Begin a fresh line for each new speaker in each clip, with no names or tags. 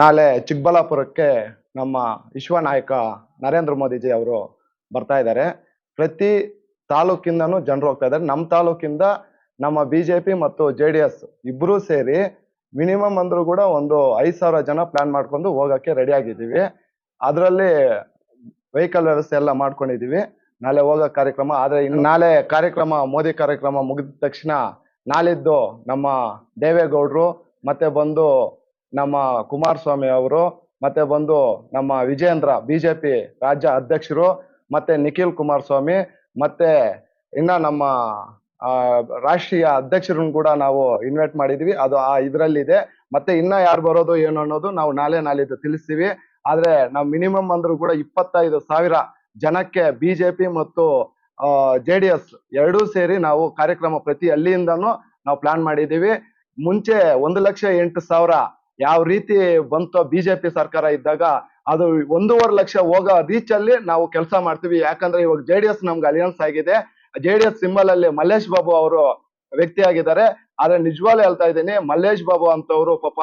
ನಾಳೆ ಚಿಕ್ಕಬಳ್ಳಾಪುರಕ್ಕೆ ನಮ್ಮ ವಿಶ್ವ ನಾಯಕ ನರೇಂದ್ರ ಮೋದಿಜಿ ಅವರು ಬರ್ತಾ ಇದ್ದಾರೆ. ಪ್ರತಿ ತಾಲೂಕಿಂದನೂ ಜನರು ಹೋಗ್ತಾ ಇದ್ದಾರೆ. ನಮ್ಮ ತಾಲೂಕಿಂದ ನಮ್ಮ ಬಿಜೆಪಿ ಮತ್ತು ಜೆ ಡಿ ಎಸ್ ಇಬ್ಬರೂ ಸೇರಿ ಮಿನಿಮಮ್ ಅಂದ್ರೂ ಕೂಡ ಒಂದು ಐದು ಸಾವಿರ ಜನ ಪ್ಲಾನ್ ಮಾಡ್ಕೊಂಡು ಹೋಗಕ್ಕೆ ರೆಡಿ ಆಗಿದ್ದೀವಿ. ಅದರಲ್ಲಿ ವೆಹಿಕಲ್ ವ್ಯವಸ್ಥೆ ಎಲ್ಲ ಮಾಡ್ಕೊಂಡಿದ್ದೀವಿ. ನಾಳೆ ಹೋಗೋ ಕಾರ್ಯಕ್ರಮ, ಆದರೆ ನಾಳೆ ಕಾರ್ಯಕ್ರಮ, ಮೋದಿ ಕಾರ್ಯಕ್ರಮ ಮುಗಿದ ತಕ್ಷಣ ನಾಳಿದ್ದು ನಮ್ಮ ದೇವೇಗೌಡರು ಮತ್ತೆ ಬಂದು ನಮ್ಮ ಕುಮಾರಸ್ವಾಮಿ ಅವರು, ಮತ್ತೆ ಬಂದು ನಮ್ಮ ವಿಜಯೇಂದ್ರ, ಬಿಜೆಪಿ ರಾಜ್ಯ ಅಧ್ಯಕ್ಷರು, ಮತ್ತೆ ನಿಖಿಲ್ ಕುಮಾರಸ್ವಾಮಿ, ಮತ್ತೆ ಇನ್ನ ನಮ್ಮ ರಾಷ್ಟ್ರೀಯ ಅಧ್ಯಕ್ಷರನ್ನು ಕೂಡ ನಾವು ಇನ್ವೈಟ್ ಮಾಡಿದೀವಿ. ಅದು ಆ ಇದರಲ್ಲಿದೆ. ಮತ್ತೆ ಇನ್ನ ಯಾರು ಬರೋದು ಏನು ಅನ್ನೋದು ನಾವು ನಾಳೆ ನಾಳಿದ್ದು ತಿಳಿಸ್ತೀವಿ. ಆದ್ರೆ ನಾವು ಮಿನಿಮಮ್ ಅಂದ್ರೂ ಕೂಡ ಇಪ್ಪತ್ತೈದು ಸಾವಿರ ಜನಕ್ಕೆ ಬಿಜೆಪಿ ಮತ್ತು ಜೆ ಡಿ ಎಸ್ ಎರಡೂ ಸೇರಿ ನಾವು ಕಾರ್ಯಕ್ರಮ ಪ್ರತಿ ಅಲ್ಲಿಯಿಂದನೂ ನಾವು ಪ್ಲಾನ್ ಮಾಡಿದ್ದೀವಿ ಮುಂಚೆ ಒಂದು ಲಕ್ಷ ಎಂಟು ಸಾವಿರ ಯಾವ ರೀತಿ ಬಂತು ಬಿಜೆಪಿ ಸರ್ಕಾರ ಇದ್ದಾಗ ಅದು ಒಂದೂವರೆ ಲಕ್ಷ ಹೋಗೋ ರೀಚ್ ಅಲ್ಲಿ ನಾವು ಕೆಲಸ ಮಾಡ್ತೀವಿ. ಯಾಕಂದ್ರೆ ಇವಾಗ ಜೆ ಡಿ ಎಸ್ ನಮ್ಗೆ ಅಲಿಯನ್ಸ್ ಆಗಿದೆ. ಜೆ ಡಿ ಎಸ್ ಸಿಂಬಲ್ ಅಲ್ಲಿ ಮಲ್ಲೇಶ್ ಬಾಬು ಅವರು ವ್ಯಕ್ತಿ ಆಗಿದ್ದಾರೆ ಆದ್ರೆ ನಿಜವಾಗ್ಲೂ ಹೇಳ್ತಾ ಇದ್ದೀನಿ, ಮಲ್ಲೇಶ್ ಬಾಬು ಅಂತವ್ರು ಪಾಪ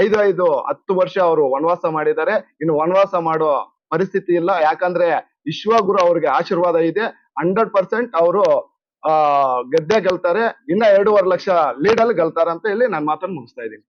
ಐದು ಐದು, ಹತ್ತು ವರ್ಷ ಅವರು ವನವಾಸ ಮಾಡಿದ್ದಾರೆ. ಇನ್ನು ವನವಾಸ ಮಾಡೋ ಪರಿಸ್ಥಿತಿ ಇಲ್ಲ. ಯಾಕಂದ್ರೆ ವಿಶ್ವಗುರು ಅವ್ರಿಗೆ ಆಶೀರ್ವಾದ ಇದೆ. ಹಂಡ್ರೆಡ್ ಪರ್ಸೆಂಟ್ ಅವರು, ಆ, ಗೆದ್ದೆ ಗೆಲ್ತಾರೆ. ಇನ್ನ ಎರಡೂವರೆ ಲಕ್ಷ ಲೀಡ್ ಅಲ್ಲಿ ಗೆಲ್ತಾರೆ ಅಂತ ಇಲ್ಲಿ ನಾನು ಮಾತನ್ನು ಮುಗಿಸ್ತಾ ಇದ್ದೀನಿ.